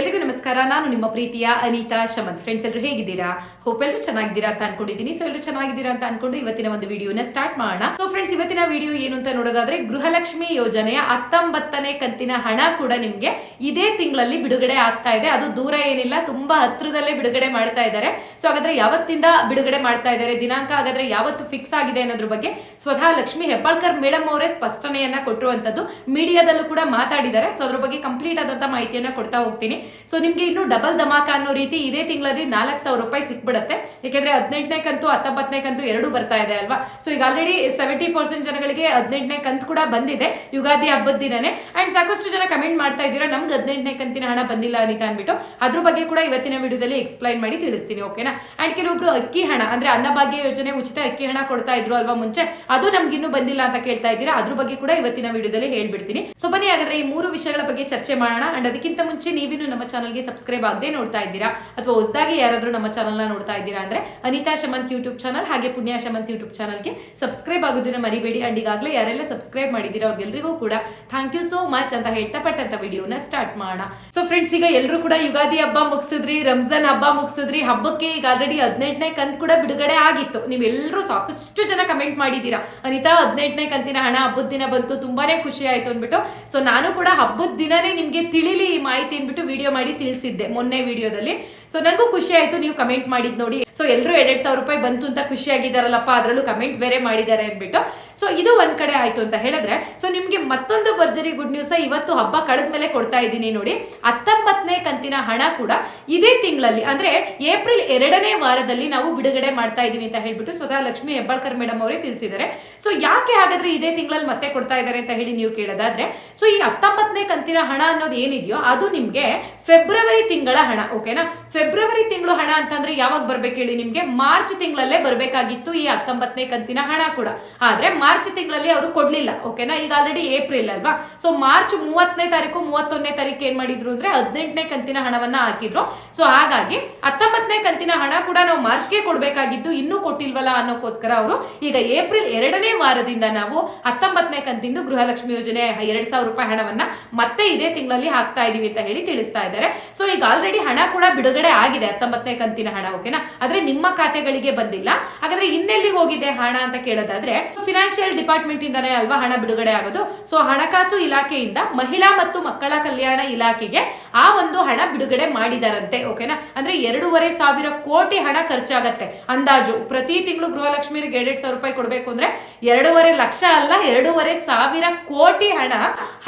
ಎಲ್ರಿಗೂ ನಮಸ್ಕಾರ. ನಾನು ನಿಮ್ಮ ಪ್ರೀತಿಯ ಅನಿತಾ ಶಮಂತ್. ಫ್ರೆಂಡ್ಸ್ ಎಲ್ಲರೂ ಹೇಗಿದ್ದೀರಾ? ಹೋಪ್ ಎಲ್ಲರೂ ಚೆನ್ನಾಗಿದ್ದೀರಾ ಅಂತ ಅನ್ಕೊಂಡಿದ್ದೀನಿ. ಸೊ ಎಲ್ಲರೂ ಚೆನ್ನಾಗಿದ್ದೀರಾ ಅಂತ ಅನ್ಕೊಂಡು ಇವತ್ತಿನ ಒಂದು ವಿಡಿಯೋನ ಸ್ಟಾರ್ಟ್ ಮಾಡೋಣ. ಸೊ ಫ್ರೆಂಡ್ಸ್ ಇವತ್ತಿನ ವಿಡಿಯೋ ಏನು ಅಂತ ನೋಡೋದಾದ್ರೆ ಗೃಹಲಕ್ಷ್ಮಿ ಯೋಜನೆಯ ಹತ್ತೊಂಬತ್ತನೇ ಕಂತಿನ ಹಣ ಕೂಡ ನಿಮಗೆ ಇದೇ ತಿಂಗಳಲ್ಲಿ ಬಿಡುಗಡೆ ಆಗ್ತಾ ಇದೆ. ಅದು ದೂರ ಏನಿಲ್ಲ, ತುಂಬಾ ಹತ್ರದಲ್ಲೇ ಬಿಡುಗಡೆ ಮಾಡ್ತಾ ಇದ್ದಾರೆ. ಸೊ ಹಾಗಾದ್ರೆ ಯಾವತ್ತಿಂದ ಬಿಡುಗಡೆ ಮಾಡ್ತಾ ಇದ್ದಾರೆ? ದಿನಾಂಕ ಹಾಗಾದ್ರೆ ಯಾವತ್ತು ಫಿಕ್ಸ್ ಆಗಿದೆ ಅನ್ನೋದ್ರ ಬಗ್ಗೆ ಸ್ವತಃ ಲಕ್ಷ್ಮಿ ಹೆಬ್ಬಾಳ್ಕರ್ ಮೇಡಮ್ ಅವರೇ ಸ್ಪಷ್ಟನೆಯನ್ನ ಕೊಟ್ಟಿರುವಂತದ್ದು ಮೀಡಿಯಾದಲ್ಲೂ ಕೂಡ ಮಾತಾಡಿದ್ದಾರೆ. ಸೊ ಅದ್ರ ಬಗ್ಗೆ ಕಂಪ್ಲೀಟ್ ಆದಂತ ಮಾಹಿತಿಯನ್ನ ಕೊಡ್ತಾ ಹೋಗ್ತೀನಿ. ಸೊ ನಿಮ್ಗೆ ಇನ್ನು ಡಬಲ್ ಧಮಾಕ ಅನ್ನೋ ರೀತಿ ಇದೇ ತಿಂಗಳಲ್ಲಿ ನಾಲ್ಕು ಸಾವಿರ ರೂಪಾಯಿ ಸಿಕ್ಬಿಡುತ್ತೆ. ಯಾಕೆಂದ್ರೆ ಹದಿನೆಂಟನೇ ಕಂತು, ಹತ್ತೊಂಬತ್ತನೇ ಕಂತು ಎರಡು ಬರ್ತಾ ಇದೆ ಅಲ್ವಾ? ಸೊ ಈಗ ಆಲ್ರೆಡಿ ಸೆವೆಂಟಿ ಪರ್ಸೆಂಟ್ ಜನಗಳಿಗೆ ಹದಿನೆಂಟನೇ ಕಂತು ಕೂಡ ಬಂದಿದೆ ಯುಗಾದಿ ಹಬ್ಬದ ದಿನನೇ. ಅಂಡ್ ಸಾಕಷ್ಟು ಜನ ಕಮೆಂಟ್ ಮಾಡ್ತಾ ಇದ್ದೀರಾ, ನಮ್ಗೆ ಹದಿನೆಂಟನೇ ಕಂತಿನ ಹಣ ಬಂದಿಲ್ಲ ಅನಿತಾ ಅಂದ್ಬಿಟ್ಟು. ಅದ್ರ ಬಗ್ಗೆ ಕೂಡ ಇವತ್ತಿನ ವಿಡಿಯೋದಲ್ಲಿ ಎಕ್ಸ್ಪ್ಲೈನ್ ಮಾಡಿ ತಿಳಿಸ್ತೀನಿ ಓಕೆನಾ ಅಂಡ್ ಕೆಲವೊಬ್ರು ಅಕ್ಕಿ ಹಣ, ಅಂದ್ರೆ ಅನ್ನಭಾಗ್ಯ ಯೋಜನೆ ಉಚಿತ ಅಕ್ಕಿ ಹಣ ಕೊಡ್ತಾ ಇದ್ರು ಅಲ್ವಾ ಮುಂಚೆ? ಅದು ನಮ್ಗಿನ್ನು ಬಂದಿಲ್ಲ ಅಂತ ಕೇಳ್ತಾ ಇದ್ದೀರಾ? ಅದ್ರ ಬಗ್ಗೆ ಕೂಡ ಇವತ್ತಿನ ವಿಡಿಯೋದಲ್ಲಿ ಹೇಳ್ಬಿಡ್ತೀನಿ. ಸೊ ಬನ್ನಿ ಹಾಗಾದ್ರೆ ಈ ಮೂರು ವಿಷಯಗಳ ಬಗ್ಗೆ ಚರ್ಚೆ ಮಾಡೋಣ. ಅಂಡ್ ಅದಕ್ಕಿಂತ ಮುಂಚೆ ನೀವಿನ್ನು ನಮ್ಮ ಚಾನಲ್ಗೆ ಸಬ್ಸ್ಕ್ರೈಬ್ ಆಗದೆ ನೋಡ್ತಾ ಇದ್ದೀರಾ? ಅಥವಾ ಹೊಸದಾಗಿ ಯಾರಾದರೂ ನಮ್ಮ ಚಾನಲ್ನ ನೋಡ್ತಾ ಇದ್ದೀರಾ ಅಂದ್ರೆ ಅನಿತಾ ಶಮಂತ್ ಯೂಟ್ಯೂಬ್ ಚಾನಲ್ ಹಾಗೆ ಪುಣ್ಯ ಶಮಂತ್ ಯೂಟ್ಯೂಬ್ ಚಾನಲ್ಗೆ ಸಬ್ಸ್ಕ್ರೈಬ್ ಆಗೋದನ್ನ ಮರಿಬೇಡಿ. ಅಂಡ್ ಈಗಾಗಲೇ ಯಾರೆಲ್ಲ ಸಬ್ಸ್ಕ್ರೈಬ್ ಮಾಡಿದ್ದೀರಾ ಅವ್ರಿಗೆಲ್ಲರಿಗೂ ಕೂಡ ಥ್ಯಾಂಕ್ ಯು ಸೋ ಮಚ್ ಅಂತ ಹೇಳ್ತಾ ಪಟ್ಟಂತ ವಿಡಿಯೋನ ಸ್ಟಾರ್ಟ್ ಮಾಡೋಣ. ಸೊ ಫ್ರೆಂಡ್ಸ್ ಈಗ ಎಲ್ಲರೂ ಕೂಡ ಯುಗಾದಿ ಹಬ್ಬ ಮುಗಿಸಿದ್ರಿ, ರಂಜಾನ್ ಹಬ್ಬ ಮುಗಿಸಿದ್ರಿ. ಹಬ್ಬಕ್ಕೆ ಈಗ ಆಲ್ರೆಡಿ ಹದಿನೆಂಟನೇ ಕಂತ್ ಕೂಡ ಬಿಡುಗಡೆ ಆಗಿತ್ತು. ನೀವೆಲ್ಲರೂ ಸಾಕಷ್ಟು ಜನ ಕಮೆಂಟ್ ಮಾಡಿದ್ದೀರಾ? ಅನಿತಾ, ಹದಿನೆಂಟನೇ ಕಂತಿನ ಹಣ ಹಬ್ಬದ ದಿನ ಬಂತು, ತುಂಬಾನೇ ಖುಷಿ ಆಯ್ತು ಅಂದ್ಬಿಟ್ಟು. ಸೊ ನಾನು ಕೂಡ ಹಬ್ಬದ ದಿನನೇ ನಿಮ್ಗೆ ತಿಳಿಲಿ ಈ ಮಾಹಿತಿ ಅಂದ್ಬಿಟ್ಟು ವಿಡಿಯೋ ಮಾಡಿ ತಿಳಿಸಿದ್ದೆ ಮೊನ್ನೆ ವಿಡಿಯೋದಲ್ಲಿ ಸೊ ನನಗೂ ಖುಷಿ ಆಯಿತು ನೀವು ಕಮೆಂಟ್ ಮಾಡಿದ್ ನೋಡಿ. ಸೊ ಎಲ್ಲರೂ ಎರಡ್ ಸಾವಿರ ರೂಪಾಯಿ ಬಂತು ಅಂತ ಖುಷಿಯಾಗಿದ್ದಾರಲ್ಲಪ್ಪ ಅದರಲ್ಲೂ ಕಮೆಂಟ್ ಬೇರೆ ಮಾಡಿದ್ದಾರೆ ಅಂದ್ಬಿಟ್ಟು. ಸೊ ಇದು ಒಂದ್ ಕಡೆ ಆಯ್ತು ಅಂತ ಹೇಳಿದ್ರೆ ಸೊ ನಿಮ್ಗೆ ಮತ್ತೊಂದು ಭರ್ಜರಿ ಗುಡ್ ನ್ಯೂಸ್ ಇವತ್ತು ಹಬ್ಬ ಕಳೆದ ಮೇಲೆ ಕೊಡ್ತಾ ಇದ್ದೀನಿ ನೋಡಿ. ಹತ್ತೊಂಬತ್ತನೇ ಕಂತಿನ ಹಣ ಕೂಡ ಇದೇ ತಿಂಗಳಲ್ಲಿ, ಅಂದ್ರೆ ಏಪ್ರಿಲ್ ಎರಡನೇ ವಾರದಲ್ಲಿ ನಾವು ಬಿಡುಗಡೆ ಮಾಡ್ತಾ ಇದ್ದೀವಿ ಅಂತ ಹೇಳ್ಬಿಟ್ಟು ಸ್ವತಃ ಲಕ್ಷ್ಮಿ ಹೆಬ್ಬಾಳ್ಕರ್ ಮೇಡಮ್ ಅವರೇ ತಿಳಿಸಿದ್ದಾರೆ. ಸೊ ಯಾಕೆ ಹಾಗಾದ್ರೆ ಇದೇ ತಿಂಗಳಲ್ಲಿ ಮತ್ತೆ ಕೊಡ್ತಾ ಇದ್ದಾರೆ ಅಂತ ಹೇಳಿ ನೀವು ಕೇಳೋದಾದ್ರೆ ಸೊ ಈ ಹತ್ತೊಂಬತ್ತನೇ ಕಂತಿನ ಹಣ ಅನ್ನೋದು ಏನಿದೆಯೋ ಅದು ನಿಮ್ಗೆ ಫೆಬ್ರವರಿ ತಿಂಗಳ ಹಣ ಓಕೆನಾ ಫೆಬ್ರವರಿ ತಿಂಗಳು ಹಣ ಅಂತಂದ್ರೆ ಯಾವಾಗ ಬರ್ಬೇಕು ಹೇಳಿ ನಿಮ್ಗೆ ಮಾರ್ಚ್ ತಿಂಗಳಲ್ಲೇ ಬರಬೇಕಾಗಿತ್ತು ಈ ಹತ್ತೊಂಬತ್ತನೇ ಕಂತಿನ ಹಣ ಕೂಡ. ಆದ್ರೆ ಮಾರ್ಚ್ ತಿಂಗಳಲ್ಲಿ ಅವರು ಕೊಡ್ಲಿಲ್ಲ ಓಕೆನಾ ಈಗ ಆಲ್ರೆಡಿ ಏಪ್ರಿಲ್ ಅಲ್ವಾ? ಸೊ ಮಾರ್ಚ್ ಮೂವತ್ತನೇ ತಾರೀಕು, ಮೂವತ್ತೊಂದನೇ ತಾರೀಕು ಏನ್ ಮಾಡಿದ್ರು ಅಂದ್ರೆ ಹದಿನೆಂಟನೇ ಕಂತಿನ ಹಣವನ್ನ ಹಾಕಿದ್ರು. ಸೊ ಹಾಗಾಗಿ ಹತ್ತೊಂಬತ್ತನೇ ಕಂತಿನ ಹಣ ಕೂಡ ನಾವು ಮಾರ್ಚ್ಗೆ ಕೊಡ್ಬೇಕಾಗಿದ್ದು ಇನ್ನೂ ಕೊಟ್ಟಿಲ್ವಲ್ಲ ಅನ್ನೋಕ್ಕೋಸ್ಕರ ಅವರು ಈಗ ಏಪ್ರಿಲ್ ಎರಡನೇ ವಾರದಿಂದ ನಾವು ಹತ್ತೊಂಬತ್ತನೇ ಕಂತಿಂದು ಗೃಹಲಕ್ಷ್ಮಿ ಯೋಜನೆ ಎರಡ್ ಸಾವಿರ ರೂಪಾಯಿ ಹಣವನ್ನ ಮತ್ತೆ ಇದೇ ತಿಂಗಳಲ್ಲಿ ಹಾಕ್ತಾ ಇದೀವಿ ಅಂತ ಹೇಳಿ ತಿಳಿಸ್ತಾ ಇದ್ದಾರೆ. ಸೊ ಈಗ ಆಲ್ರೆಡಿ ಹಣ ಕೂಡ ಬಿಡುಗಡೆ ಆಗಿದೆ ಹತ್ತೊಂಬತ್ತನೇ ಕಂತಿನ ಹಣ ಓಕೆನಾ ಆದ್ರೆ ನಿಮ್ಮ ಖಾತೆಗಳಿಗೆ ಬಂದಿಲ್ಲ. ಹಾಗಾದ್ರೆ ಇನ್ನೆಲ್ಲಿ ಹೋಗಿದೆ ಹಣ ಅಂತ ಕೇಳೋದಾದ್ರೆ ಫಿನಾನ್ಷಿಯಲ್ ಡಿಪಾರ್ಟ್ಮೆಂಟ್ ಇಂದಾನೇ ಅಲ್ವಾ ಹಣ ಬಿಡುಗಡೆ ಆಗೋದು? ಸೊ ಹಣಕಾಸು ಇಲಾಖೆಯಿಂದ ಮಹಿಳಾ ಮತ್ತು ಮಕ್ಕಳ ಕಲ್ಯಾಣ ಇಲಾಖೆಗೆ ಆ ಒಂದು ಹಣ ಬಿಡುಗಡೆ ಮಾಡಿದಾರಂತೆ ಓಕೆನಾ ಅಂದ್ರೆ ಎರಡೂವರೆ ಸಾವಿರ ಕೋಟಿ ಹಣ ಖರ್ಚಾಗತ್ತೆ. ಅಂದಾಜು, ಪ್ರತಿ ತಿಂಗಳು ಗೃಹಲಕ್ಷ್ಮಿಗೆ ಎರಡ್ ಸಾವಿರ ರೂಪಾಯಿ ಕೊಡಬೇಕು ಅಂದ್ರೆ ಎರಡೂವರೆ ಲಕ್ಷ ಅಲ್ಲ, ಎರಡೂವರೆ ಸಾವಿರ ಕೋಟಿ ಹಣ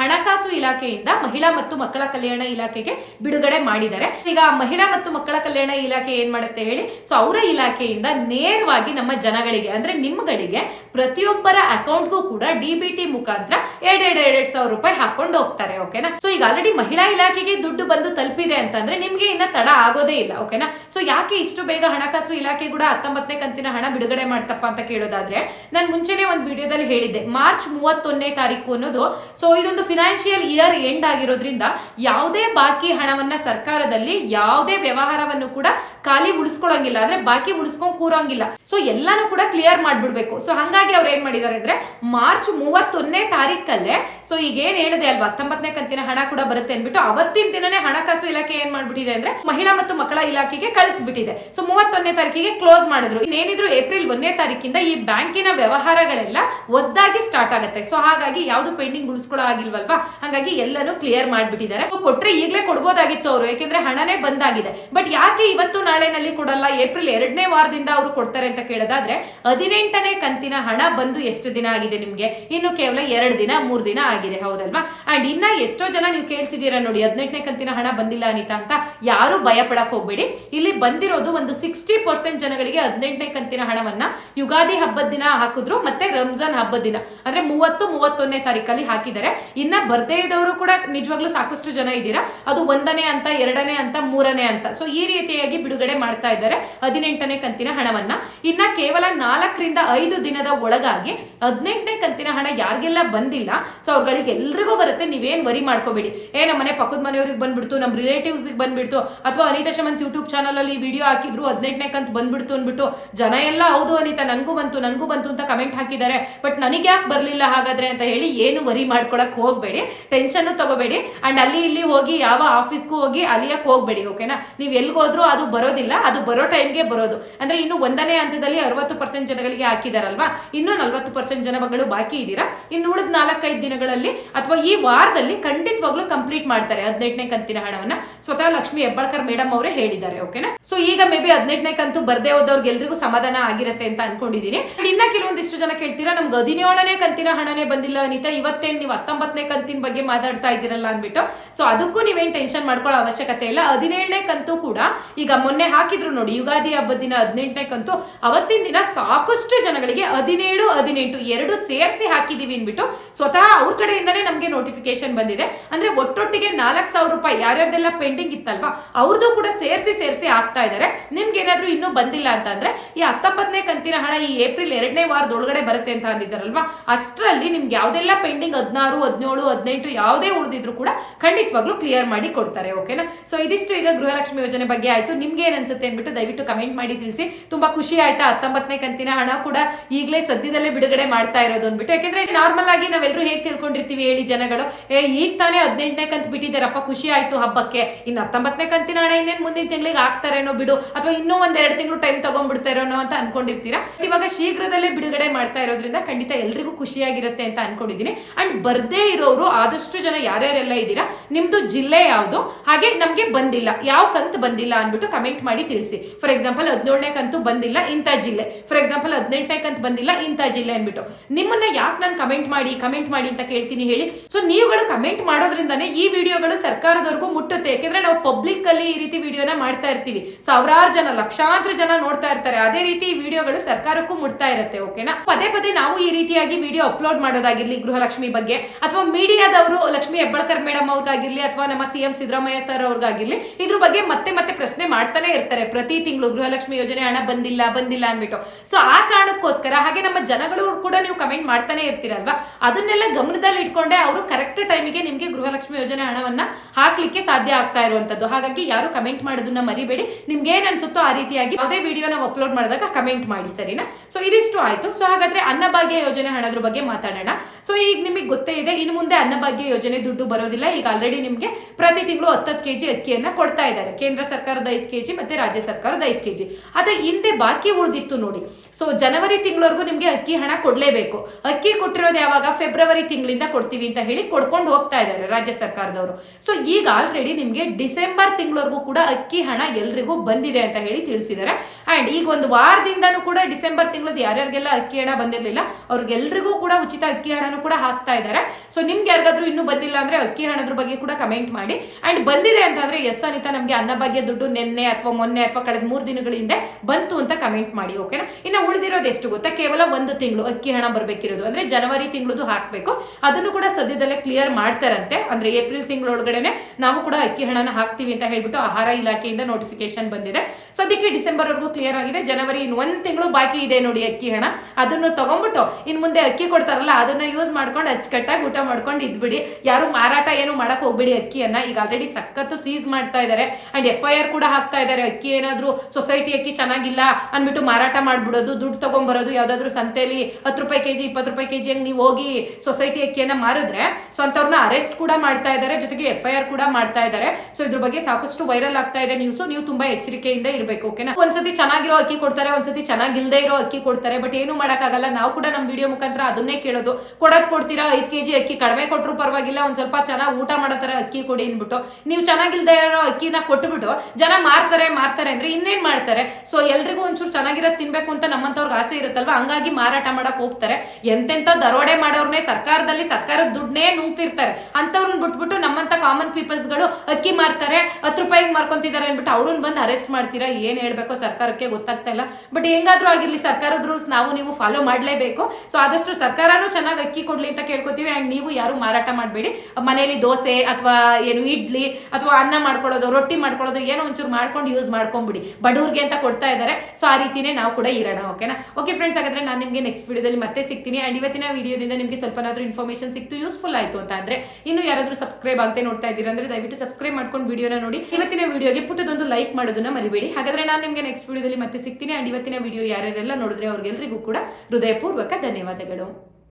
ಹಣಕಾಸು ಇಲಾಖೆಯಿಂದ ಮಹಿಳಾ ಮತ್ತು ಮಕ್ಕಳ ಕಲ್ಯಾಣ ಇಲಾಖೆಗೆ ಬಿಡುಗಡೆ ಮಾಡಿದ್ದಾರೆ. ಈಗ ಮಹಿಳಾ ಮತ್ತು ಮಕ್ಕಳ ಕಲ್ಯಾಣ ಇಲಾಖೆ ಏನ್ ಮಾಡುತ್ತೆ ಹೇಳಿ? ಸೊ ಅವರ ಇಲಾಖೆಯಿಂದ ನೇರವಾಗಿ ನಮ್ಮ ಜನಗಳಿಗೆ, ಅಂದ್ರೆ ನಿಮ್ಗಳಿಗೆ ಪ್ರತಿಯೊಬ್ಬರ ಅಕೌಂಟ್ಗೂ ಕೂಡ ಡಿ ಬಿ ಟಿ ಮುಖಾಂತರ ಎರಡೆರಡು ಎರಡೆರಡು ಸಾವಿರ ರೂಪಾಯಿ ಹಾಕೊಂಡು ಹೋಗ್ತಾರೆ ಓಕೆನಾ ಸೊ ಈಗ ಆಲ್ರೆಡಿ ಮಹಿಳಾ ಇಲಾಖೆಗೆ ದುಡ್ಡು ಬಂದು ತಲುಪಿದೆ ಅಂತಂದ್ರೆ ನಿಮ್ಗೆ ಇನ್ನ ತಡ ಆಗೋದೇ ಇಲ್ಲ ಓಕೆನಾ ಸೊ ಯಾಕೆ ಇಷ್ಟು ಬೇಗ ಹಣಕಾಸು ಇಲಾಖೆ ಕೂಡ ಹತ್ತೊಂಬತ್ತನೇ ಕಂತಿನ ಹಣ ಬಿಡುಗಡೆ ಮಾಡ್ತಪ್ಪ ಅಂತ ಕೇಳೋದಾದ್ರೆ, ನಾನು ಮುಂಚೆನೆ ಒಂದು ವಿಡಿಯೋದಲ್ಲಿ ಹೇಳಿದ್ದೆ, ಮಾರ್ಚ್ ಮೂವತ್ತೊಂದನೇ ತಾರೀಕು ಅನ್ನೋದು ಸೊ ಇದೊಂದು ಫಿನಾನ್ಷಿಯಲ್ ಇಯರ್ ಎಂಡ್ ಆಗಿರೋದ್ರಿಂದ ಯಾವುದೇ ಬಾಕಿ ಹಣವನ್ನ ಸರ್ಕಾರದಲ್ಲಿ ಯಾವುದೇ ವ್ಯವಹಾರವನ್ನು ಕೂಡ ಖಾಲಿ ಉಳಿಸ್ಕೊಳಂಗಿಲ್ಲ. ಅಂದ್ರೆ ಬಾಕಿ ಉಳಿಸ್ಕೊಂಡ್ ಕೂರಂಗಿಲ್ಲ. ಸೊ ಎಲ್ಲಾನು ಕೂಡ ಕ್ಲಿಯರ್ ಮಾಡ್ಬಿಡ್ಬೇಕು. ಸೊ ಹಂಗಾಗಿ ಅವ್ರು ಏನ್ ಮಾಡಿದ್ದಾರೆ ಅಂದ್ರೆ ಮಾರ್ಚ್ ಮೂವತ್ತೊಂದನೇ ತಾರೀಕಲ್ಲೇ ಸೊ ಈಗ ಏನ್ ಹೇಳಿದೆ ಅಲ್ವಾ, ಹತ್ತೊಂಬತ್ತನೇ ಕಂತಿನ ಹಣ ಕೂಡ ಬರುತ್ತೆ ಅಂದ್ಬಿಟ್ಟು ಅವತ್ತಿನ ದಿನನೇ ಹಣಕಾಸು ಇಲಾಖೆ ಏನ್ ಮಾಡ್ಬಿಟ್ಟಿದೆ ಅಂದ್ರೆ ಮಹಿಳಾ ಮತ್ತು ಮಕ್ಕಳ ಇಲಾಖೆಗೆ ಕಳಿಸ್ಬಿಟ್ಟಿದೆ. ಸೊ ಮೂವತ್ತೊಂದನೇ ತಾರೀಕಿಗೆ ಕ್ಲೋಸ್ ಮಾಡಿದ್ರು. ಇನ್ನೇನಿದ್ರು ಏಪ್ರಿಲ್ ಒಂದನೇ ತಾರೀಕಿಂದ ಈ ಬ್ಯಾಂಕಿನ ವ್ಯವಹಾರಗಳೆಲ್ಲ ಹೊಸದಾಗಿ ಸ್ಟಾರ್ಟ್ ಆಗುತ್ತೆ. ಸೊ ಹಾಗಾಗಿ ಯಾವ್ದು ಪೆಂಡಿಂಗ್ ಉಳಿಸ್ಕೊಳ್ಳೋ ಆಗಿಲ್ವಲ್ವಾ ಹಾಗಾಗಿ ಎಲ್ಲಾನು ಕ್ಲಿಯರ್ ಮಾಡ್ಬಿಟ್ಟಿದ್ದಾರೆ. ಕೊಟ್ರೆ ಈಗಲೇ ಕೊಡ್ಬೋದಾಗಿತ್ತು ಅವರು ಯಾಕೆಂದ್ರೆ ಹಣನೇ ಬಂದಾಗಿದೆ. ಬಟ್ ಯಾಕೆ ಇವತ್ತು ನಾಳೆನಲ್ಲಿ ಕೊಡಲ್ಲ? ಏಪ್ರಿಲ್ ಎರಡನೇ ವಾರದಿಂದ ಅವರು ಕೊಡ್ತಾರೆ ಅಂತ ಕೇಳೋದಾದ್ರೆ ಹದಿನೆಂಟನೇ ಕಂತಿನ ಹಣ ಬಂದು ಎಷ್ಟು ದಿನ ಆಗಿದೆ ನಿಮಗೆ? ಇನ್ನು ಕೇವಲ ಎರಡು ದಿನ, ಮೂರು ದಿನ ಆಗಿದೆ, ಹೌದಲ್ವಾ? ಅಂಡ್ ಇನ್ನ ಎಷ್ಟೋ ಜನ ನೀವು ಕೇಳ್ತಿದ್ದೀರಾ ನೋಡಿ, ಹದಿನೆಂಟನೇ ಕಂತಿನ ಹಣ ಬಂದಿಲ್ಲ ಅನಿತಾ ಅಂತ ಯಾರು ಭಯ ಪಡಕ್ ಹೋಗ್ಬೇಡಿ. ಇಲ್ಲಿ ಬಂದಿರೋದು ಒಂದು ಸಿಕ್ಸ್ಟಿ ಪರ್ಸೆಂಟ್ ಜನಗಳಿಗೆ ಹದಿನೆಂಟನೇ ಕಂತಿನ ಹಣವನ್ನ ಯುಗಾದಿ ಹಬ್ಬದ ದಿನ ಹಾಕಿದ್ರು ಮತ್ತೆ ರಂಜಾನ್ ಹಬ್ಬದ ದಿನ. ಅಂದ್ರೆ ಮೂವತ್ತು, ಮೂವತ್ತೊಂದನೇ ತಾರೀಕಲ್ಲಿ ಹಾಕಿದ್ದಾರೆ. ಇನ್ನ ಬರ್ದೇ ಇದ್ದವರು ಕೂಡ ನಿಜವಾಗ್ಲೂ ಸಾಕಷ್ಟು ಜನ ಇದ್ದೀರಾ? ಅದು ಒಂದನೇ ಅಂತ, ಎರಡನೇ ಅಂತ, ಮೂರನೇ ಅಂತ. ಸೊ ಈ ರೀತಿಯಾಗಿ ಬಿಡುಗಡೆ ಮಾಡ್ತಾ ಇದ್ದಾರೆ. ಹದಿನೆಂಟನೇ ಕಂತಿನ ಹಣವನ್ನ. ಇನ್ನ ಕೇವಲ ನಾಲ್ಕರಿಂದ ಐದು ದಿನದ ಒಳಗಾಗಿ ಹದಿನೆಂಟನೇ ಕಂತಿನ ಹಣ ಯಾರಿಗೆಲ್ಲ ಬಂದಿಲ್ಲ, ಸೊ ಅವ್ರಗಳಿಗೆ ಎಲ್ರಿಗೂ ಬರುತ್ತೆ, ನೀವೇನು ವರಿ ಮಾಡ್ಕೋಬೇಡಿ. ಏ ನಮ್ಮ ಮನೆ ಪಕ್ಕದ ಮನೆಯವ್ರಿಗೆ ಬಂದ್ಬಿಡ್ತು ನಮ್ಮ ರಿಲೇಟಿವ್ಸ್ ಬಂದ್ಬಿಡ್ತು, ಅಥವಾ ಅನಿತಾ ಶಮಂತ್ ಯೂಟ್ಯೂಬ್ ಚಾನಲ್ ಅಲ್ಲಿ ವಿಡಿಯೋ ಹಾಕಿದ್ರು, ಹದಿನೆಂಟನೇ ಕಂತು ಬಂದ್ಬಿಡ್ತು ಅಂದ್ಬಿಟ್ಟು, ಜನ ಎಲ್ಲ ಹೌದು ಅನಿತಾ ನನಗೂ ಬಂತು ನನಗೂ ಬಂತು ಅಂತ ಕಮೆಂಟ್ ಹಾಕಿದ್ದಾರೆ, ಬಟ್ ನನಗೆ ಯಾಕೆ ಬರಲಿಲ್ಲ ಹಾಗಾದ್ರೆ ಅಂತ ಹೇಳಿ ಏನು ವರಿ ಮಾಡ್ಕೊಳಕ್ ಹೋಗ್ಬೇಡಿ ಟೆನ್ಷನ್ ತಗೋಬೇಡಿ ಅಂಡ್ ಅಲ್ಲಿ ಇಲ್ಲಿ ಹೋಗಿ ಯಾವ ಆಫೀಸ್ಗೂ ಹೋಗಿ ಅಲ್ಲಿಯಕ್ಕೆ ಹೋಗ್ಬೇಡಿ ಓಕೆನಾ ನೀವು ಎಲ್ಲಿಗೋದ್ರೂ ಅದು ಬರೋದಿಲ್ಲ, ಅದು ಬರೋ ಟೈಮ್ಗೆ ಬರೋದು. ಅಂದ್ರೆ ಇನ್ನು ಒಂದನೇ ಹಂತದಲ್ಲಿ ಅರವತ್ತು ಪರ್ಸೆಂಟ್ ಜನಗಳಿಗೆ ಹಾಕಿದಾರಲ್ವಾ? ಇನ್ನು ನಲ್ವತ್ತು ಪರ್ಸೆಂಟ್ ಜನಗಳು ಬಾಕಿ ಇದ್ದೀರಾ? ಇನ್ನು ಉಳಿದ ನಾಲ್ಕೈದು ದಿನಗಳಲ್ಲಿ ಅಥವಾ ಈ ವಾರದಲ್ಲಿ ಖಂಡಿತವಾಗ್ಲೂ ಕಂಪ್ಲೀಟ್ ಮಾಡ್ತಾರೆ ಹದಿನೆಂಟನೇ ಕಂತಿನ ಹಣವನ್ನ. ಸ್ವತಃ ಲಕ್ಷ್ಮಿ ಹೆಬ್ಬಾಳ್ಕರ್ ಮೇಡಮ್ ಅವರೇ ಹೇಳಿದ್ದಾರೆ ಓಕೆನಾ ಸೊ ಈಗ ಮೇ ಬಿ ಹದಿನೆಂಟನೇ ಕಂತು ಬರ್ದೇ ಹೋದವ್ರಿಗೆ ಎಲ್ರಿಗೂ ಸಮಾಧಾನ ಆಗಿರುತ್ತೆ ಅಂತ ಅನ್ಕೊಂಡಿದೀನಿ And ಇನ್ನ ಕೆಲವೊಂದಿಷ್ಟು ಜನ ಕೇಳ್ತೀರಾ, ನಮ್ಗೆ ಹದಿನೇಳನೇ ಕಂತಿನ ಹಣನೇ ಬಂದಿಲ್ಲ ಅನಿತಾ, ಇವತ್ತೇನು ನೀವು ಹತ್ತೊಂಬತ್ತನೇ ಕಂತಿನ ಬಗ್ಗೆ ಮಾತಾಡ್ತಾ ಇದ್ದೀರಲ್ಲ ಅಂದ್ಬಿಟ್ಟು. ಸೊ ಅದಕ್ಕೂ ನೀವೇನು ಟೆನ್ಷನ್ ಮಾಡ್ಕೊಳ್ಳೋ ಅವಶ್ಯಕತೆ ಇಲ್ಲ. ಹದಿನೇಳನೇ ಕಂತು ಕೂಡ ಈಗ ಮೊನ್ನೆ ಹಾಕಿದ್ರು ನೋಡಿ, ಯುಗಾದಿ ಹಬ್ಬದ ದಿನ ಹದಿನೆಂಟನೇ ಕಂತು ಅವತ್ತಿನ ದಿನ ಸಾಕಷ್ಟು ಜನಗಳಿಗೆ ಹದಿನೇಳು, ಹದಿನೆಂಟು ಎರಡು ಸೇರಿಸಿ ಹಾಕಿದೀವಿ ಅಂದ್ಬಿಟ್ಟು ಸ್ವತಃ ಅವ್ರ ಕಡೆಯಿಂದಾನೇ ನಮಗೆ ನೋಟಿಫಿಕೇಶನ್ ಬಂದಿದೆ. ಅಂದ್ರೆ ಒಟ್ಟೊಟ್ಟಿಗೆ ನಾಲ್ಕು ಸಾವಿರ ರೂಪಾಯಿ ಯಾರ್ಯಾರ್ದೆಲ್ಲ ಪೆಂಡಿಂಗ್ ಇತ್ತಲ್ವಾ ಅವ್ರದ್ದು ಕೂಡ ಸೇರಿಸಿ ಸೇರಿಸಿ ಹಾಕ್ತಾ ಇದ್ದಾರೆ ನಿಮ್ಗೆ ಇನ್ನೂ ಬಂದಿಲ್ಲ ಅಂತಂದ್ರೆ ಈ ಹತ್ತೊಂಬತ್ತನೇ ಕಂತಿನ ಹಣ ಈ ಏಪ್ರಿಲ್ ಎರಡನೇ ವಾರದೊಳಗಡೆ ಬರುತ್ತೆ ಅಂತ ಅಂದಿದ್ದಾರಲ್ವಾ, ಅಷ್ಟರಲ್ಲಿ ನಿಮ್ಗೆ ಯಾವ್ದೆಲ್ಲ ಪೆಂಡಿಂಗ್ ಹದಿನಾರು, ಹದಿನೇಳು, ಹದಿನೆಂಟು ಯಾವುದೇ ಉಳಿದಿದ್ರು ಕೂಡ ಖಂಡಿತವಾಗ್ಲೂ ಕ್ಲಿಯರ್ ಮಾಡಿ ಕೊಡ್ತಾರೆ ಓಕೆನಾ ಸೊ ಇದಿಷ್ಟು ಈಗ ಗೃಹಲಕ್ಷ್ಮಿ ಯೋಜನೆ ಬಗ್ಗೆ ಆಯ್ತು. ನಿಮ್ಗೆ ಏನ್ ಅನ್ಸುತ್ತೆ ಅಂದ್ಬಿಟ್ಟು ದಯವಿಟ್ಟು ಕಮೆಂಟ್ ಮಾಡಿ ತಿಳಿಸಿ. ತುಂಬಾ ಖುಷಿ ಆಯ್ತಾ? ಹತ್ತೊಂಬತ್ತನೇ ಕಂತಿನ ಹಣ ಕೂಡ ಈಗಲೇ ಸದ್ಯದಲ್ಲೇ ಬಿಡುಗಡೆ ಮಾಡ್ತಾ ಇರೋದು ಅಂದ್ಬಿಟ್ಟು. ಯಾಕಂದ್ರೆ ನಾರ್ಮಲ್ ಆಗಿ ನಾವೆಲ್ಲರೂ ಹೇಗೆ ತಿಳ್ಕೊಂಡಿರ್ತೀವಿ ಹೇಳಿ ಜನಗಳು? ಏ, ಈಗ ತಾನೇ ಹದಿನೆಂಟನೇ ಕಂತು ಬಿಟ್ಟಿದ್ದಾರಪ್ಪ, ಖುಷಿ ಆಯ್ತು ಹಬ್ಬಕ್ಕೆ. ಇನ್ನು ಹತ್ತೊಂಬತ್ತನೇ ಕಂತಿನ ಹಣ ಇನ್ನೇನು ಮುಂದಿನ ತಿಂಗಳಿಗೆ ಆಗ್ತಾರೇನೋ ಬಿಡು. ಅಥವಾ ಇನ್ನೂ ಒಂದ್ ಎರಡು ತಿಂಗಳು ಟೈಮ್ ತಗೊಂಡ್ಬಿಡ್ತಾರೇನೋ ಅಂತ ಅನ್ಕೊಂಡಿರ್ತೀರಾ? ಇವಾಗ ಶೀಘ್ರದಲ್ಲೇ ಬಿಡುಗಡೆ ಮಾಡ್ತಾ ಇರೋದ್ರಿಂದ ಖಂಡಿತ ಎಲ್ರಿಗೂ ಖುಷಿಯಾಗಿರುತ್ತೆ ಅಂತ ಅನ್ಕೊಂಡಿದ್ದೀನಿ. ಅಂಡ್ ಬರ್ದೇ ಇರೋರು ಆದಷ್ಟು ಜನ ಯಾರ್ಯಾರೆಲ್ಲ ಇದ್ದೀರಾ, ನಿಮ್ದು ಜಿಲ್ಲೆ ಯಾವುದು? ಹಾಗೆ ನಮ್ಗೆ ಬಂದಿಲ್ಲ. ಯಾವ ಕಂತು ಬಂದಿಲ್ಲ ಅಂದ್ಬಿಟ್ಟು ಕಮೆಂಟ್ ಮಾಡಿ ತಿಳಿಸಿ. ಫಾರ್ ಎಕ್ಸಾಂಪಲ್ ಹದಿನೇಳನೇ ಕಂತು ಬಂದಿಲ್ಲ, ಇಂಥ ಜಿಲ್ಲೆ. ಫಾರ್ ಎಕ್ಸಾಂಪಲ್ ಹದಿನೆಂಟನೇ ಕಂತು ಬಂದಿಲ್ಲ, ಇಂಥ ಜಿಲ್ಲೆ ಅಂದ್ಬಿಟ್ಟು. ನಿಮ್ಮನ್ನ ಯಾಕೆ ನಾನು ಕಮೆಂಟ್ ಮಾಡಿ ಕಮೆಂಟ್ ಮಾಡಿ ಅಂತ ಕೇಳ್ತೀನಿ ಹೇಳಿ. ಸೊ ನೀವುಗಳು ಕಮೆಂಟ್ ಮಾಡೋದ್ರಿಂದಾನೇ ಈ ವಿಡಿಯೋಗಳು ಸರ್ಕಾರದವರೆಗೂ ಮುಟ್ಟುತ್ತೆ. ಯಾಕೆಂದ್ರೆ ನಾವು ಪಬ್ಲಿಕ್ ಅಲ್ಲಿ ಈ ರೀತಿ ವಿಡಿಯೋನ ಮಾಡ್ತಾ ಇರ್ತೀವಿ. ಸಾವಿರಾರು ಜನ, ಲಕ್ಷಾಂತರ ಜನ ನೋಡ್ತಾ ಇರ್ತಾರೆ. ಅದೇ ರೀತಿ ಈ ವಿಡಿಯೋಗಳು ಸರ್ಕಾರಕ್ಕೂ ಮುಟ್ತಾ ಇರುತ್ತೆ ಓಕೆನಾ ಪದೇ ಪದೇ ನಾವು ಈ ರೀತಿಯಾಗಿ ವಿಡಿಯೋ ಅಪ್ಲೋಡ್ ಮಾಡೋದಾಗಿರ್ಲಿ, ಗೃಹಲಕ್ಷ್ಮಿ ಬಗ್ಗೆ, ಅಥವಾ ಮೀಡಿಯಾದವರು ಲಕ್ಷ್ಮಿ ಹೆಬ್ಬಾಳ್ಕರ್ ಮೇಡಮ್ ಅವ್ರಿಗಾಗಿರ್ಲಿ, ಅಥವಾ ನಮ್ಮ ಸಿ ಎಂ ಸಿದ್ದರಾಮಯ್ಯ ಸರ್ ಅವ್ರಿಗಾಗಿರ್ಲಿ, ಇದ್ರ ಬಗ್ಗೆ ಮತ್ತೆ ಮತ್ತೆ ಪ್ರಶ್ನೆ ಮಾಡ್ತಾನೆ ಇರ್ತಾರೆ. ಪ್ರತಿ ತಿಂಗಳು ಗೃಹಲಕ್ಷ್ಮಿ ಯೋಜನೆ ಹಣ ಬಂದಿಲ್ಲ ಬಂದಿಲ್ಲ ಅಂದ್ಬಿಟ್ಟು. ಸೊ ಆ ಕಾರಣಕ್ಕೋಸ್ಕರ, ಹಾಗೆ ನಮ್ಮ ಜನಗಳು ಕೂಡ ನೀವು ಕಮೆಂಟ್ ಮಾಡ್ತಾನೆ ಇರ್ತೀರಲ್ವಾ? ಅದನ್ನೆಲ್ಲ ಗಮನದಲ್ಲಿ ಇಟ್ಕೊಂಡೆ ಅವರು ಕರೆಕ್ಟ್ ಟೈಮಿಗೆ ನಿಮಗೆ ಗೃಹಲಕ್ಷ್ಮಿ ಯೋಜನೆ ಹಣವನ್ನ ಹಾಕ್ಲಿಕ್ಕೆ ಸಾಧ್ಯ ಆಗ್ತಾ ಇರುವಂತದ್ದು. ಹಾಗಾಗಿ ಯಾರು ಕಮೆಂಟ್ ಮಾಡೋದನ್ನ ಮರಿಬೇಡಿ. ನಿಮ್ಗೆ ಏನ್ ಅನ್ಸುತ್ತೋ ಆ ರೀತಿಯಾಗಿ ಯಾವುದೇ ವಿಡಿಯೋ ನಾವು ಅಪ್ಲೋಡ್ ಮಾಡಿದಾಗ ಕಮೆಂಟ್ ಮಾಡಿ, ಸರಿನಾ? ಸೊ ಇದಿಷ್ಟು ಆಯ್ತು. ಸೊ ಹಾಗಾದ್ರೆ ಅನ್ನಭಾಗ್ಯ ಯೋಜನೆ ಹಣದ್ರ ಬಗ್ಗೆ ಮಾತಾಡೋಣ. ಸೊ ಈಗ ನಿಮಗೆ ಗೊತ್ತೇ ಇದೆ, ಇನ್ನು ಮುಂದೆ ಅನ್ನಭಾಗ್ಯ ಯೋಜನೆ ದುಡ್ಡು ಬರೋದಿಲ್ಲ. ಈಗ ಆಲ್ರೆಡಿ ನಿಮಗೆ ಪ್ರತಿ ತಿಂಗಳು ಹತ್ತತ್ತು ಕೆಜಿ ಅಕ್ಕಿಯನ್ನ ಕೊಡ್ತಾ ಇದ್ದಾರೆ. ಕೇಂದ್ರ ಸರ್ಕಾರದ ಐದು ಕೆಜಿ, ಮತ್ತೆ ರಾಜ್ಯ ಸರ್ಕಾರದ ಐದು ಕೆಜಿ. ಆದ್ರೆ ಹಿಂದೆ ಬಾಕಿ ಉಳಿದಿತ್ತು ನೋಡಿ. ಸೊ ಜನವರಿ ತಿಂಗಳವರೆಗೂ ನಿಮಗೆ ಅಕ್ಕಿ ಹಣ ಕೊಡ್ಲೇಬೇಕು. ಅಕ್ಕಿ ಕೊಟ್ಟಿರೋದು ಯಾವಾಗ? ಫೆಬ್ರವರಿ ತಿಂಗಳಿಂದ ಕೊಡ್ತೀವಿ ಅಂತ ಹೇಳಿ ಕೊಡ್ಕೊಂಡು ಹೋಗ್ತಾ ಇದ್ದಾರೆ ರಾಜ್ಯ ಸರ್ಕಾರದವರು. ಸೊ ಈಗ ಆಲ್ರೆಡಿ ನಿಮಗೆ ಡಿಸೆಂಬರ್ ತಿಂಗಳವರೆಗೂ ಕೂಡ ಅಕ್ಕಿ ಹಣ ಎಲ್ರಿಗೂ ಬಂದಿದೆ ಅಂತ ಹೇಳಿ ತಿಳಿಸಿದ್ದಾರೆ. ಆ್ಯಂಡ್ ಈಗ ಒಂದು ವಾರದಿಂದನೂ ಕೂಡ ಡಿಸೆಂಬರ್ ತಿಂಗಳದ್ದು ಯಾರ್ಯಾರಿಗೆಲ್ಲ ಅಕ್ಕಿ ಹಣ ಬಂದಿರಲಿಲ್ಲ, ಅವ್ರಿಗೆಲ್ರಿಗೂ ಕೂಡ ಉಚಿತ ಅಕ್ಕಿ ಹಣನೂ ಕೂಡ ಹಾಕ್ತಾ ಇದ್ದಾರೆ. ಸೊ ನಿಮ್ಗೆ ಯಾರಿಗಾದ್ರೂ ಇನ್ನೂ ಬಂದಿಲ್ಲ ಅಂದ್ರೆ ಅಕ್ಕಿ ಹಣದ್ರ ಬಗ್ಗೆ ಕೂಡ ಕಮೆಂಟ್ ಮಾಡಿ. ಅಂಡ್ ಬಂದಿದೆ ಅಂತಂದ್ರೆ, ಎಸ್ ಅನಿತಾ ನಮಗೆ ಬಗ್ಗೆ ದುಡ್ಡು ನಿನ್ನೆ ಅಥವಾ ಮೊನ್ನೆ ಅಥವಾ ಕಳೆದ ಮೂರು ದಿನಗಳ ಹಿಂದೆ ಬಂತು ಅಂತ ಕಮೆಂಟ್ ಮಾಡಿ ಓಕೆನಾ ಇನ್ನು ಉಳಿದಿರೋದು ಎಷ್ಟು ಗೊತ್ತಾ? ಕೇವಲ ಒಂದು ತಿಂಗಳು ಅಕ್ಕಿ ಹಣ ಬರಬೇಕಿರೋದು. ಅಂದ್ರೆ ಜನವರಿ ತಿಂಗಳದು ಹಾಕಬೇಕು. ಅದನ್ನು ಕೂಡ ಸದ್ಯದಲ್ಲೇ ಕ್ಲಿಯರ್ ಮಾಡ್ತಾರಂತೆ. ಅಂದ್ರೆ ಏಪ್ರಿಲ್ ತಿಂಗಳೊಳಗಡೆನೆ ನಾವು ಕೂಡ ಅಕ್ಕಿ ಹಣನ ಹಾಕ್ತೀವಿ ಅಂತ ಹೇಳ್ಬಿಟ್ಟು ಆಹಾರ ಇಲಾಖೆಯಿಂದ ನೋಟಿಫಿಕೇಶನ್ ಬಂದಿದೆ. ಸದ್ಯಕ್ಕೆ ಡಿಸೆಂಬರ್ ವರೆಗೂ ಕ್ಲಿಯರ್ ಆಗಿದೆ. ಜನವರಿ ಇನ್ನು ಒಂದು ತಿಂಗಳು ಬಾಕಿ ಇದೆ ನೋಡಿ ಅಕ್ಕಿ ಹಣ. ಅದನ್ನು ತಗೊಂಡ್ಬಿಟ್ಟು ಇನ್ನು ಮುಂದೆ ಅಕ್ಕಿ ಕೊಡ್ತಾರಲ್ಲ, ಅದನ್ನ ಯೂಸ್ ಮಾಡ್ಕೊಂಡು ಅಚ್ಚುಕಟ್ಟಾಗಿ ಊಟ ಮಾಡ್ಕೊಂಡು ಇದ್ಬಿಡಿ. ಯಾರು ಮಾರಾಟ ಏನು ಮಾಡಕ್ ಹೋಗ್ಬೇಡಿ ಅಕ್ಕಿಯನ್ನ. ಈಗ ಆಲ್ರೆಡಿ ಸಖತ್ತು ಸೀಸ್ ಮಾಡ್ತಾ ಇದ್ದಾರೆ ಅಂಡ್ ಎಫ್ ಐ ಆರ್ ಕೂಡ ಹಾಕ್ತಾ ಇದ್ದಾರೆ ಅಕ್ಕಿ ಏನಾದ್ರು ಸೊಸೈಟಿ ಅಕ್ಕಿ ಚೆನ್ನಾಗಿಲ್ಲ ಅಂದ್ಬಿಟ್ಟು ಮಾರಾಟ ಮಾಡ್ಬಿಡೋದು, ದುಡ್ಡು ತಗೊಂಡ್ಬರೋದು ಯಾವ್ದಾದ್ರು ಸಂತೆಯಲ್ಲಿ ಹತ್ತು ರೂಪಾಯಿ ಕೆಜಿ, ಇಪ್ಪತ್ತು ರೂಪಾಯಿ ಕೆಜಿ ಹಂಗೆ ನೀವು ಹೋಗಿ ಸೊಸೈಟಿ ಅಕ್ಕಿಯನ್ನ ಮಾರಿದ್ರೆ ಸೊ ಅಂತವ್ರನ್ನ ಅರೆಸ್ಟ್ ಕೂಡ ಮಾಡ್ತಾ ಇದ್ದಾರೆ ಜೊತೆಗೆ ಎಫ್ ಐ ಆರ್ ಕೂಡ ಮಾಡ್ತಾ ಇದ್ದಾರೆ ಸೊ ಇದ್ರ ಬಗ್ಗೆ ಸಾಕಷ್ಟು ವೈರಲ್ ಆಗ್ತಾ ಇದೆ ನ್ಯೂಸ್ ನೀವು ತುಂಬಾ ಎಚ್ಚರಿಕೆಯಿಂದ ಇರಬೇಕು ಓಕೆನಾ ಒಂದ್ಸತಿ ಚೆನ್ನಾಗಿರೋ ಅಕ್ಕಿ ಕೊಡ್ತಾರೆ, ಒಂದ್ಸತಿ ಚೆನ್ನಾಗಿಲ್ದೇ ಇರೋ ಅಕ್ಕಿ ಕೊಡ್ತಾರೆ ಬಟ್ ಏನು ಮಾಡಕ್ಕಾಗಲ್ಲ. ನಾವು ಕೂಡ ನಮ್ಮ ವಿಡಿಯೋ ಮುಖಾಂತರ ಅದನ್ನೇ ಕೇಳೋದು. ಕೊಡೋದ್ ಕೊಡ್ತೀರಾ? ಐದು ಕೆಜಿ ಅಕ್ಕಿ ಕಡಿಮೆ ಕೊಟ್ಟರು ಪರವಾಗಿಲ್ಲ, ಒಂದ್ ಸ್ವಲ್ಪ ಚೆನ್ನಾಗಿ ಊಟ ಮಾಡೋ ತರ ಅಕ್ಕಿ ಕೊಡಿ ಅಂದ್ಬಿಟ್ಟು. ನೀವು ಚೆನ್ನಾಗಿಲ್ದೇ ಇರೋ ಅಕ್ಕಿನ ಕೊಟ್ಬಿಟ್ಟು ಜನ ಮಾರ್ತಾರೆ ಮಾರ್ತಾರೆ ಅಂದ್ರೆ ಇನ್ನೇನ್ ಮಾಡ್ತಾರೆ. ಸೊ ಎಲ್ರಿಗೂ ಒಂಚೂರು ಚೆನ್ನಾಗಿರೋದು ತಿನ್ಬೇಕು ಅಂತ ನಮ್ಮಂತವ್ರಿಗೆ ಆಸೆ ಇರುತ್ತಲ್ವಾ? ಹಂಗಾಗಿ ಮಾರಾಟ ಮಾಡಕ್ ಹೋಗ್ತಾರೆ. ಎಂತೆಂತ ದರೋಡೆ ಮಾಡೋರ್ನೇ ಸರ್ಕಾರದಲ್ಲಿ ಸರ್ಕಾರದ ದುಡ್ಡನ್ನೇ ನುಂಗ್ತಿರ್ತಾರೆ. ಅಂತವ್ರನ್ನ ಬಿಟ್ಬಿಟ್ಟು ನಮ್ಮಂತ ಕಾಮನ್ ಪೀಪಲ್ಸ್ಗಳು ಅಕ್ಕಿ ಮಾರ್ತಾರೆ, ಹತ್ತು ರೂಪಾಯಿಗೆ ಮಾರ್ಕೊಂತಿದ್ದಾರೆ ಅಂದ್ಬಿಟ್ಟು ಅವ್ರನ್ನ ಬಂದು ಅರೆಸ್ಟ್ ಮಾಡ್ತೀರಾ? ಏನ್ ಹೇಳ್ಬೇಕು ಸರ್ಕಾರಕ್ಕೆ ಗೊತ್ತಾಗ್ತಾ ಇಲ್ಲ. ಬಟ್ ಹೆಂಗಾದ್ರೂ ಆಗಿರ್ಲಿ, ಸರ್ಕಾರದ ರೂಲ್ಸ್ ನಾವು ನೀವು ಫಾಲೋ ಮಾಡ್ಲೇಬೇಕು. ಸೊ ಆದಷ್ಟು ಸರ್ಕಾರನೂ ಚೆನ್ನಾಗಿ ಅಕ್ಕಿ ಕೊಡ್ಲಿ ಅಂತ ಕೇಳ್ಕೊತೀವಿ. ಅಂಡ್ ನೀವು ಯಾರು ಮಾರಾಟ ಮಾಡಬೇಡಿ. ಮನೆಯಲ್ಲಿ ದೋಸೆ ಅಥವಾ ಏನು ಇಡ್ಲಿ ಅಥವಾ ಅನ್ನ ಮಾಡ್ಕೊಳ್ಳೋದು, ರೊಟ್ಟಿ ಮಾಡ್ಕೊಳ್ಳೋದು ಏನೋ ಒಂಚೂರು ಮಾಡ್ಕೊಂಡು ಯೂಸ್ ಮಾಡ್ಕೊಂಬಿಡಿ. ಬಡವ್ರಿಗೆ ಅಂತ ಕೊಡ್ತಾ ಇದ್ದಾರೆ. ಸೊ ಆ ರೀತಿನೇ ನಾವು ಕೂಡ ಇರೋಣ ಓಕೆನಾ ಓಕೆ ಫ್ರೆಂಡ್ಸ್ ಹಾಗಾದ್ರೆ ನಾನು ನಿಮಗೆ ನೆಕ್ಸ್ಟ್ ವಿಡಿಯೋದಲ್ಲಿ ಮತ್ತೆ ಸಿಗ್ತೀನಿ. ಆ್ಯಂಡ್ ಇವತ್ತಿನ ವಿಡಿಯೋದಿಂದ ನಿಮಗೆ ಸ್ವಲ್ಪನಾದರೂ ಇನ್ಫಾರ್ಮೇಷನ್ ಸಿಕ್ತು ಯೂಸ್ಫುಲ್ ಆಯಿತು ಅಂತ ಅಂದರೆ ಇನ್ನು ಯಾರಾದರೂ ಸಬ್ಸ್ಕ್ರೈಬ್ ಆಗದೆ ನೋಡ್ತಾ ಇದ್ದೀರಾ ಅಂದರೆ ದಯವಿಟ್ಟು ಸಬ್ಸ್ಕ್ರೈಬ್ ಮಾಡ್ಕೊಂಡು ವಿಡಿಯೋನ ನೋಡಿ. ಇವತ್ತಿನ ವಿಡಿಯೋಗೆ ಪುಟ್ಟದೊಂದು ಲೈಕ್ ಮಾಡೋದನ್ನ ಮರಿಬೇಡಿ. ಹಾಗಾದ್ರೆ ನಾನು ನಿಮಗೆ ನೆಕ್ಸ್ಟ್ ವಿಡಿಯೋದಲ್ಲಿ ಮತ್ತೆ ಸಿಗ್ತೀನಿ. ಆ್ಯಂಡ್ ಇವತ್ತಿನ ವಿಡಿಯೋ ಯಾರ್ಯಾರೆಲ್ಲ ನೋಡಿದ್ರೆ ಅವ್ರಿಗೆಲ್ಲರಿಗೂ ಕೂಡ ಹೃದಯಪೂರ್ವಕ ಧನ್ಯವಾದಗಳು.